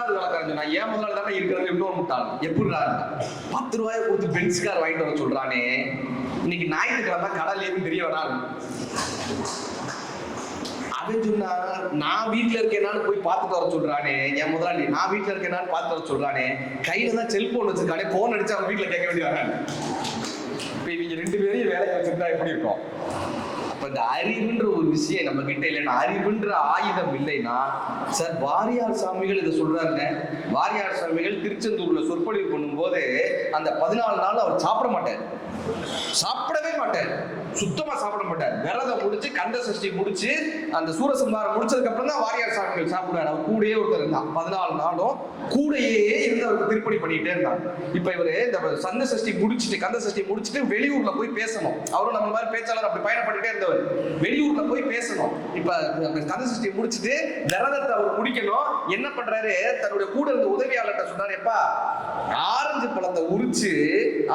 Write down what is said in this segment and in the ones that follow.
ரெண்டாவது வேலைக்காரன் சொன்னா ஏன் முதல்ல தானே இருக்கிறது? இன்னொரு முட்டாள்? எப்படிடா? பத்து ரூபாயை கொடுத்து பென்ஸ் கார் வாங்கிட்டு வர சொல்றானே. இன்னைக்கு ஞாயிற்றுக்கிழமை கடல் ஏதும் தெரிய வராது. அவன் சொன்னா நான் வீட்டுல இருக்கேனான்னு போய் பார்த்துட்டு வர சொல்றானே. என் முதலாளி நான் வீட்டுல இருக்கேனான்னு பார்த்து வர சொல்றானே. கையில தான் செல்போன் வச்சிருக்கானே. போன் அடிச்சு அவன் வீட்டுல கேட்க வேண்டியதானே இப்ப இவங்க ரெண்டு பேரையும் வேலைக்கு வச்சிருந்தா எப்படி இருக்கும்? இப்போ இந்த அறிவுன்ற ஒரு விஷயம் நம்ம கிட்ட இல்லைன்னா அறிவுன்ற ஆயுதம் இல்லைன்னா சார் வாரியார் சாமிகள் இதை சொல்றாருங்க. வாரியார் சாமிகள் திருச்செந்தூர்ல சொற்பொழிவு பண்ணும்போது அந்த பதினாலு நாள் அவர் சாப்பிட மாட்டார். சாப்பிடவே மாட்டார். சுத்தமா சாப்பிட மாட்டார். விரதம் முடிச்சு கந்த சஷ்டி முடிச்சு அந்த சூரசம்ஹாரம் முடிச்சதுக்கு அப்புறம் தான் வாரியார் சாமிகள் சாப்பிடுவார் அவர் கூடயே ஒருத்தர் இருந்தான் பதினாலு நாளும் கூடயே இருந்து அவருக்கு திருப்பணி பண்ணிட்டே இருந்தான் இப்ப இவரு இந்த சந்த சஷ்டி முடிச்சுட்டு கந்த சஷ்டி முடிச்சுட்டு வெளியூர்ல போய் பேசணும். அவரும் நம்ம மாதிரி பேச்சாளர் அப்படி பயணப்பட்டுட்டே இருந்தவர். வெளியூர்ல போய் பேசணும். இப்ப கதை சஷ்டி முடிச்சுட்டு விரதத்தை அவர் முடிக்கணும். என்ன பண்றாரு? தன்னுடைய கூட இருந்த உதவியாளர்கிட்ட சொன்னாரு எப்பா ஆரஞ்சு பழத்தை உரிச்சு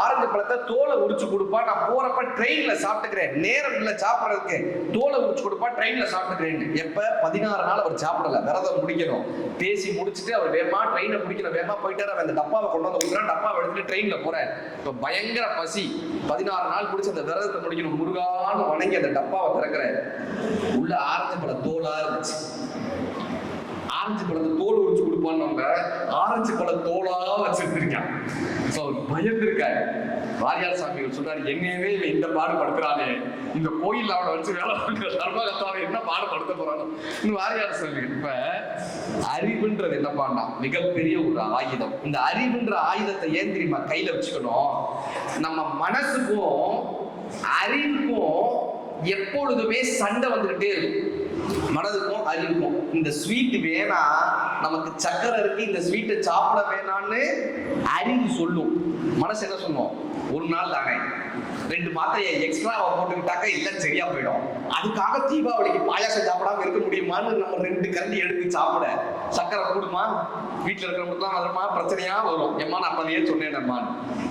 ஆரஞ்சு பழத்தை தோலை உரிச்சு கொடுப்பா. நான் போறப்ப ட்ரெயின்ல சாப்பிட்டுக்கிறேன். நேரம் இல்லை சாப்பிடறதுக்கு. தோலை உரிச்சு கொடுப்பா ட்ரெயின்ல சாப்பிட்டுக்கிறேன் எப்ப? பதினாறு நாள் அவர் சாப்பிடல. விரதம் முடிக்கணும். பேசி முடிச்சுட்டு அவர் வேமா ட்ரெயினை முடிக்கணும் வேமா போயிட்டாரு. அவன் அந்த டப்பாவை கொண்டு வந்து கொடுக்குறான் டப்பாவை எடுத்துட்டு ட்ரெயின்ல போறேன் இப்ப பயங்கர பசி. பதினாறு நாள் பிடிச்சி அந்த விரதத்தை முடிக்கணும். முருகான்னு வணங்கி அந்த டப்பாவை திறக்கிறாரு உள்ள ஆரஞ்சு பழ தோலா இருந்துச்சு. ஆரஞ்சு பழத்தை தோல் உரிச்சு கொடுப்பான்னு ஆரஞ்சு பழ தோலா வச்சிருந்திருக்கான். ஸோ பயந்துருக்காரு. வாரியார் சாமி சொன்னார் என்னையவே இவன் இந்த பாடுபடுத்துறானே. இந்த கோயில் அவனை வச்சு வேலை பார்க்கிற தர்மகத்தாவை என்ன பாடுபடுத்த போறானோ? இன்னும் வாரியார் சாமி இப்ப அறிவுன்றது என்ன பண்ணா மிகப்பெரிய ஒரு ஆயுதம். இந்த அறிவுன்ற ஆயுதத்தை ஏன் தெரியுமா? கையில வச்சுக்கணும். நம்ம மனசுக்கும் அறிவுக்கும் எப்பொழுதுமே சண்டை வந்துகிட்டே இருக்கும். மனதுக்கும் அறிவுக்கும். இந்த ஸ்வீட் வேணா நமக்கு சக்கரை இருக்கு இந்த ஸ்வீட்டை சாப்பிட வேணான்னு அறிவு சொல்லும். மனசு என்ன சொல்லும்? ஒரு நாள் தானே. ரெண்டு மாத்திரையை எக்ஸ்ட்ராவை போட்டுக்கிட்டாக்க இல்லை சரியா போயிடும். அதுக்காக தீபாவளிக்கு பாயாசம் சாப்பிடாம இருக்க முடியுமான்னு நம்ம ரெண்டு கரண்டி எடுத்து சாப்பிட. சக்கரை கூடுமா வீட்டுல இருக்கிறவங்களுக்குலாம் வரமா பிரச்சனையா வரும். எம்மா நான் அப்பதையே சொன்னேன்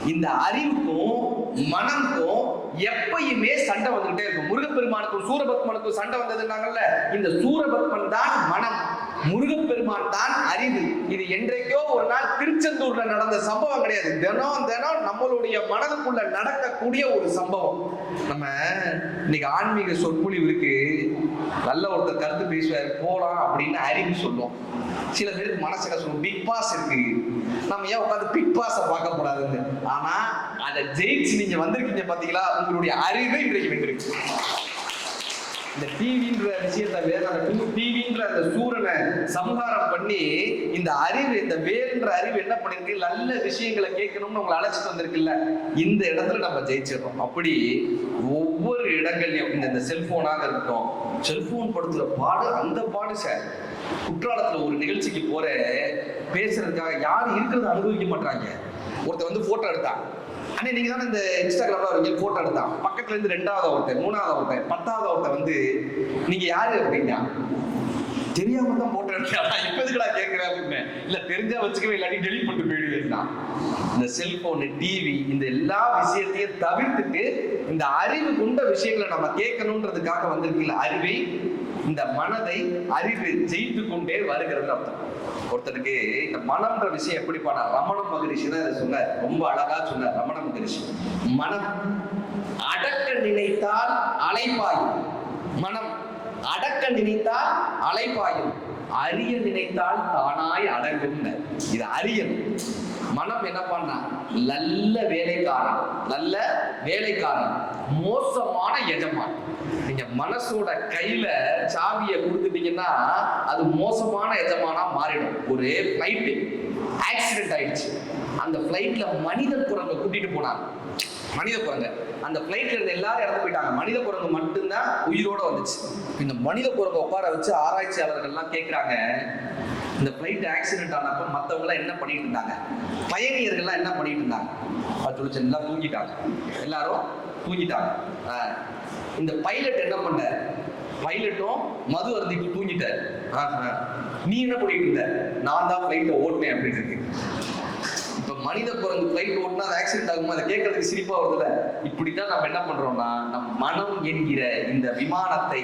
இந்த அறிவுக்கும் மனம்க்கும் எப்பயுமே சண்டை வந்துகிட்டே இருக்கும். முருகப்பெருமானுக்கும் சூரபத்மனுக்கும் சண்டை வந்ததுன்னாங்கல்ல இந்த சூரபத்மன் தான் மனம். முருகப்பெருமான் தான் அறிவு. இது என்றைக்கோ ஒரு நாள் திருச்செந்தூர்ல நடந்த சம்பவம் கிடையாது. தினம் தினம் நம்மளுடைய மனதுக்குள்ள நடக்கக்கூடிய ஒரு சம்பவம். நம்ம இன்னைக்கு ஆன்மீக சொற்பொழிவு இருக்கு. நல்ல ஒருத்தர் கருத்து பேசுவார் போலாம் அப்படின்னு அறிவு சொல்லுவோம் சில பேருக்கு மனசுல சொல்லுவோம் பிக் பாஸ் இருக்கு. நம்ம ஏன் உட்காந்து பிக் பாஸை பார்க்க கூடாதுன்னு ஆனா அதை ஜெயிச்சு நீங்க வந்திருக்கீங்க பாத்தீங்களா? உங்களுடைய அறிவு இன்றைக்கு வென்றிருக்கு இந்த டிவின்ற விஷயத்த வேற அந்த டிவின்ற அந்த சூரனை சம்ஹாரம் பண்ணி இந்த அறிவு இந்த வேறுன்ற அறிவு என்ன பண்ணிருக்கு? நல்ல விஷயங்களை கேட்கணும்னு உங்களை அழைச்சிட்டு வந்திருக்குல்ல. இந்த இடத்துல நம்ம ஜெயிச்சிடறோம். அப்படி ஒவ்வொரு இடங்கள்லயும் இந்த இந்த செல்போனாக இருக்கட்டும் செல்போன் படுத்துற பாடு அந்த பாடு சார். குற்றாலத்துல ஒரு நிகழ்ச்சிக்கு போற பேசுறதுக்காக யாரும் இருக்கிறத அனுபவிக்க மாட்டாங்க ஒருத்தர் வந்து போட்டோ எடுத்தான். அண்ணே நீங்க தானே இந்த இன்ஸ்டாகிராம்ல ஒரு போட்டோ எடுத்தான். பக்கத்துல இருந்து ரெண்டாவது ஒருத்தன் மூணாவது ஒருத்தன் பத்தாவது ஒருத்தர் வந்து நீங்க யாரு? அப்படின்னா தெரியாம தான் போட்டோ எடுத்தா இப்ப எதுக்குடா கேட்கிறேன் அப்படின்னு. இல்ல தெரிஞ்சா வச்சுக்கவே இல்லாட்டி டெலிட் பண்ணிட்டு போயிடுவேன்னா இந்த செல்போனு டிவி இந்த எல்லா விஷயத்தையும் தவிர்த்துட்டு இந்த அறிவு கொண்ட விஷயங்களை நம்ம கேட்கணுன்றதுக்காக வந்திருக்கீங்களா அறிவை இந்த மனதை அறிவு ஜெயித்து கொண்டே வருகிறது அர்த்தம். ஒருத்தருக்கு இந்த மனம்ன்ற விஷயம் எப்படி பாடா ரமண மகரிஷி தான் இதை சொன்னார். ரொம்ப அழகா சொன்னார் ரமண மகரிஷி. மனம் அடக்க நினைத்தால் அலைப்பாயும். மனம் அடக்க நினைத்தால் அலைப்பாயும். அறிய நினைத்தால் தானாய் அடங்கும் இது அறியல் மனம் என்ன பண்ணா நல்ல வேலைக்காரன் நல்ல வேலைக்காரன் மோசமான எஜமான். நீங்க மனசோட கையில சாவியை கொடுத்துட்டீங்கன்னா அது மோசமான எஜமானா மாறிடும். ஒரு ஃபிளைட் ஆக்சிடென்ட் ஆயிடுச்சு. அந்த ஃபிளைட்ல மனித குரங்க கூட்டிட்டு போனாங்க. மனித குரங்க. அந்த ஃபிளைட்ல இருந்த எல்லாரும் இறந்து போயிட்டாங்க. மனித குரங்கு மட்டும்தான் உயிரோட வந்துச்சு. இந்த மனித குரங்க உட்கார வச்சு ஆராய்ச்சியாளர்கள்லாம் கேட்குறாங்க இந்த ஃப்ளைட் ஆக்சிடென்ட் ஆனப்போ மற்றவங்களாம் என்ன பண்ணிட்டு இருந்தாங்க? பயணியர்கள்லாம் என்ன பண்ணிட்டு இருந்தாங்க? அது சொல்லிச்சு எல்லாம் தூங்கிட்டாங்க எல்லாரும் தூங்கிட்டாங்க. இந்த பைலட் என்ன பண்ண? பைலட்டும் மது அருந்திட்டு தூங்கிட்டார். நீ என்ன பண்ணிட்டு இருந்த? நான் தான் ஃப்ளைட்டை ஓட்டினேன் அப்படின்னு இருக்கு. மனித குரங்கு ஃப்ளைட் ஓட்டினா அது ஆக்சிடென்ட் ஆகுமா? அதை கேட்கறதுக்கு சிரிப்பா வருதுல்ல? இப்படித்தான் நம்ம என்ன பண்றோம்னா நம் மனம் என்கிற இந்த விமானத்தை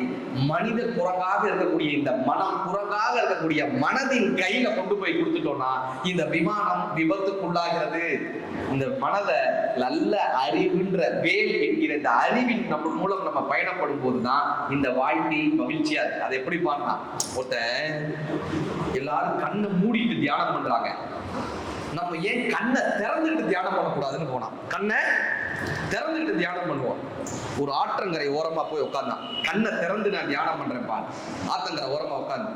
மனித குரங்காக இருக்கக்கூடிய இந்த மனம் குரங்காக இருக்கக்கூடிய மனதின் கையில கொண்டு போய் கொடுத்துட்டோம்னா இந்த விமானம் விபத்துக்குள்ளாகிறது. இந்த மனதை நல்ல அறிவுன்ற வேல் என்கிற இந்த அறிவின் நம்ம மூலம் நம்ம பயணப்படும் போதுதான் இந்த வாழ்க்கை மகிழ்ச்சியா இருக்கு. அதை எப்படி பாருனா ஒருத்தன் எல்லாரும் கண்ணை மூடிட்டு தியானம் பண்றாங்க. நம்ம ஏன் கண்ணை திறந்துட்டு தியானம் பண்ணக்கூடாதுன்னு போனான். கண்ணை திறந்துட்டு தியானம் பண்ணுவோம் ஒரு ஆற்றங்கரை ஓரமா போய் உட்கார்ந்தான் கண்ணை திறந்து நான் தியானம் பண்றேன்ப்பா ஆத்தங்கரை ஓரமா உட்கார்ந்து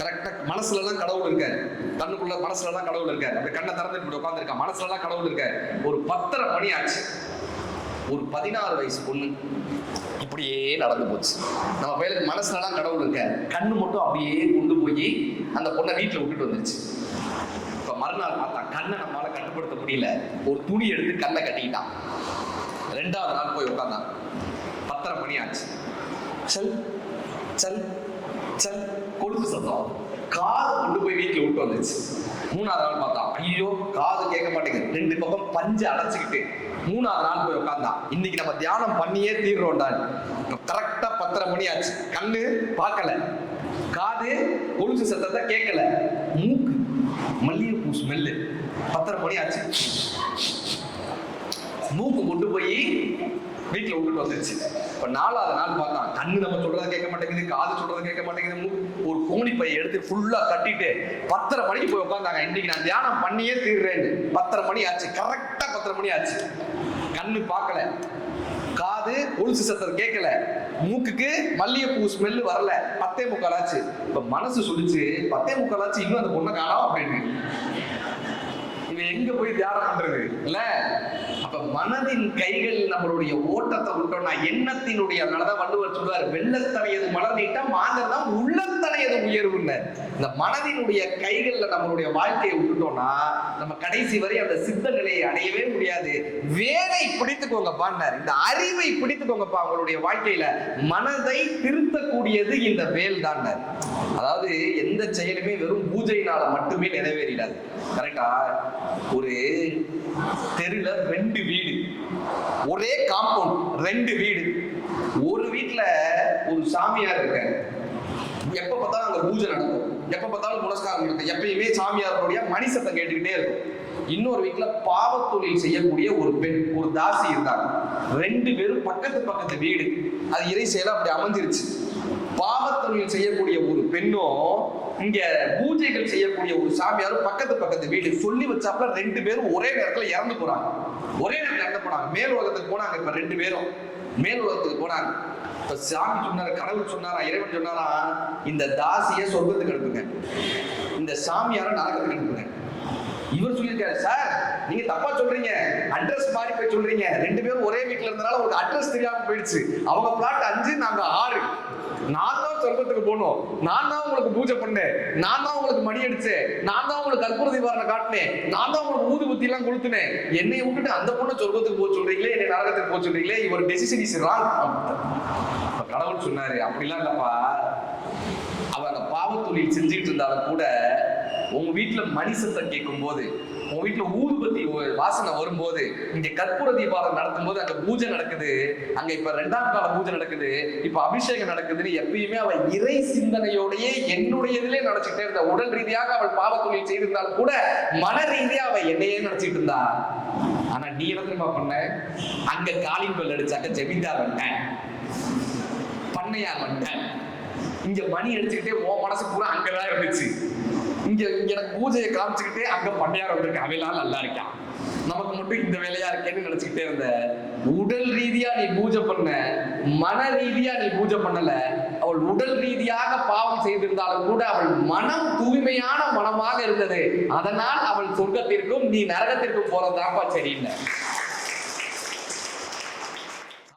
கரெக்டா மனசுல எல்லாம் கடவுள் இருக்காரு. கண்ணுக்குள்ள மனசுல எல்லாம் கடவுள் இருக்காரு. அப்படி கண்ணை திறந்துட்டு இப்படி உட்காந்துருக்கான் மனசுல எல்லாம் கடவுள் இருக்காரு. ஒரு பத்தரை மணி ஆச்சு. ஒரு பதினாறு வயசு பொண்ணு இப்படியே நடந்து போச்சு. நம்ம பையனுக்கு மனசுலலாம் கடவுள் இருக்க கண்ணு மட்டும் அப்படியே கொண்டு போய் அந்த பொண்ணை வீட்டுல விட்டுட்டு வந்துருச்சு. மறுநாள் பார்த்தா கண்ணை நம்மளால கட்டுப்படுத்த முடியல. ஒரு துணி எடுத்து கண்ணை கட்டிக்கிட்டான் ரெண்டாவது நாள் போய் உட்காந்தான். பத்தரை மணி ஆச்சு. சல் சல் சல் கொழுப்பு சத்தம். காது கொண்டு போய் வீட்டில் விட்டு வந்துச்சு. மூணாவது நாள் பார்த்தான் ஐயோ காது கேட்க மாட்டேங்குது. ரெண்டு பக்கம் பஞ்சு அடைச்சிக்கிட்டு மூணாவது நாள் போய் உட்காந்தான். இன்னைக்கு நம்ம தியானம் பண்ணியே தீர்றோம்டா. கரெக்டா பத்தரை மணி ஆச்சு. கண்ணு பார்க்கல. காது கொலுசு சத்தத்தை கேட்கல. மூக்கு மல்லி ஸ்மெல்லு பத்தரை மணி ஆச்சு. மூக்கு கொண்டு போய் வீட்டில் விட்டுட்டு வந்துருச்சு. இப்போ நாலாவது நாள் பார்த்தான். கண்ணு நம்ம சொல்றதை கேட்க மாட்டேங்குது காது சொல்றதை கேட்க மாட்டேங்குது. ஒரு கோணி பையை எடுத்து ஃபுல்லா கட்டிட்டு பத்தரை மணிக்கு போய் உட்காந்தாங்க இன்னைக்கு நான் தியானம் பண்ணியே தீர்றேன்னு பத்தரை மணி ஆச்சு. கரெக்டா பத்தரை மணி ஆச்சு. கண்ணு பார்க்கல. காது கொலுசு சத்தம் கேட்கல. மூக்குக்கு மல்லிகைப்பூ ஸ்மெல்லு வரல. பத்தே முக்கால் ஆச்சு. இப்போ மனசு சொல்லிச்சு பத்தே முக்கால் ஆச்சு இன்னும் அந்த பொண்ணை காணோம் அப்படின்னு. எங்க போய் தியானம் பண்றது? இல்ல? அப்ப மனதின் கைகள் நம்மளுடைய ஓட்டத்தை விட்டோம்னா எண்ணத்தினுடைய அதனாலதான் வள்ளுவர் சொல்லுவார் வெள்ளத்தனையது மலர் நீட்டா மாங்கதான் உள்ளத்தனையது உயர்வுன்னு? இந்த மனதினுடைய கைகள்ல நம்மளுடைய வாழ்க்கையை விட்டுட்டோம்னா நம்ம கடைசி வரை அந்த சித்த நிலையை அடையவே முடியாது. வேலை பிடித்துக்கோங்கப்பா இந்த அறிவை பிடித்துக்கோங்கப்பா உங்களுடைய வாழ்க்கையில. மனதை திருத்தக்கூடியது இந்த வேல் தான் அதாவது எந்த செயலுமே வெறும் பூஜையினால மட்டுமே நிறைவேறிடாது. கரெக்டா ஒரு தெருல ரெண்டு வீடு. ஒரே காம்பவுண்ட் ரெண்டு வீடு. ஒரு வீட்டுல ஒரு சாமியார் இருக்காரு. எப்ப பார்த்தாலும் அங்க பூஜை நடக்கும். எப்ப பார்த்தாலும் புனஸ்காரம் நடக்கும். எப்பயுமே சாமியாருடைய மணி கேட்டுக்கிட்டே இருக்கும். இன்னொரு வீட்டுல பாவத்தொழில் செய்யக்கூடிய ஒரு பெண் ஒரு தாசி இருந்தாங்க. ரெண்டு பேரும் பக்கத்து பக்கத்து வீடு. அது இறை செயல அப்படி அமைஞ்சிருச்சு. பாவத்தொழில் செய்யக்கூடிய ஒரு பெண்ணும் இங்க பூஜைகள் செய்யக்கூடிய ஒரு சாமியாரும் பக்கத்து பக்கத்து வீடு சொல்லி வச்சாப்புல ரெண்டு பேரும் ஒரே நேரத்துல இறந்து போறாங்க. ஒரே நேரத்துல இறந்து போனாங்க. மேல் உலகத்துக்கு போனாங்க இப்ப ரெண்டு பேரும். மேல் உலகத்துக்கு போனாங்க. இப்ப சாமி சொன்னாரு கடவுள் சொன்னாரா இறைவன் சொன்னாரா? இந்த தாசிய சொர்க்கத்துக்கு அனுப்புங்க. இந்த சாமியார நரகத்துக்கு அனுப்புங்க. இவர் சொல்லியிருக்காரு சார் நீங்க தப்பா சொல்றீங்க. அட்ரஸ் மாறி போய் சொல்றீங்க. ரெண்டு பேரும் ஒரே வீட்டுல இருந்தனால உங்களுக்கு அட்ரஸ் தெரியாம போயிடுச்சு. அவங்க பிளாட் அஞ்சு நாங்க ஆறு. நான் தான் சொர்க்கத்துக்கு போனோம். நான் தான் உங்களுக்கு பூஜை பண்ணேன். நான் தான் உங்களுக்கு மணி அடிச்சேன். நான் தான் உங்களுக்கு கற்பூர தீபாரணை காட்டினேன். நான் தான் உங்களுக்கு ஊதுபத்தி எல்லாம் கொடுத்துனேன் என்னை விட்டுட்டு அந்த பொண்ணு சொர்க்கத்துக்கு போக சொல்றீங்களே? என்னை நரகத்துக்கு போக சொல்றீங்களே? இவர் டெசிஷன் இஸ் ராங் கடவுள் சொன்னாரு அப்படிலாம் இல்லப்பா. அவ அந்த பாவத்தொழில் செஞ்சுட்டு இருந்தாலும் கூட உங்க வீட்டுல மணி சத்தம் கேட்கும் போது உங்க வீட்டுல ஊதுபத்தி வாசனை வரும்போது இங்க கற்பூர தீபாவளி நடத்தும் போது அங்க பூஜை நடக்குது. அங்க இப்ப ரெண்டாம் கால பூஜை நடக்குது. இப்ப அபிஷேகம் நடக்குதுன்னு எப்பயுமே அவள் இறை சிந்தனையோடயே என்னுடையதிலே நினைச்சுக்கிட்டே இருந்தா உடல் ரீதியாக அவள் பாவத்தொழில் செய்திருந்தாலும் கூட மன ரீதியா அவள் என்னையே நினைச்சிட்டு இருந்தா. ஆனா நீ என்ன தெரியுமா பண்ண? அங்க காலின் பெல் அடிச்சாக்க ஜெமீன்தார் வந்தேன். பண்ணையார் வந்துட்டேன் இங்க மணி அடிச்சுக்கிட்டே உன் மனசு பூரா அங்கதான் இருந்துச்சு. இங்க எனக்கு பூஜையை காமிச்சுக்கிட்டே அங்க பண்ணையார் வந்திருக்கு. அவையெல்லாம் நல்லா இருக்கான் நமக்கு மட்டும் இந்த வேலையா இருக்கேன்னு நினைச்சுக்கிட்டே இருந்த உடல் ரீதியா நீ பூஜை பண்ண மன ரீதியா நீ பூஜை பண்ணல அவள் உடல் ரீதியாக பாவம் செய்திருந்தாலும் கூட அவள் மனம் தூய்மையான மனமாக இருந்தது. அதனால் அவள் சொர்க்கத்திற்கும் நீ நரகத்திற்கும் போறதுதான்ப்பா சரியில்லை